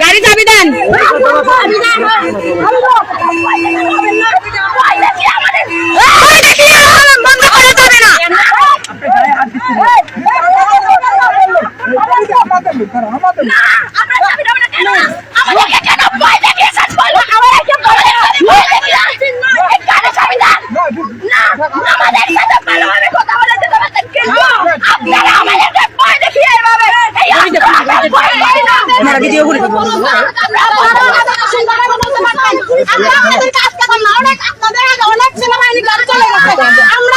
গাড়ি চাবি দেন। বন্ধ করা যাবে না আমাদের কাজ করলাম না অনেক আপনাদের আগে আপনারা ভিডিও সাথে আমরা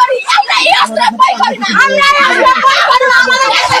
করি আমরা এই অস্ত্র পাই করি না আমরা এই অস্ত্র পাই করি না আমাদের কাছে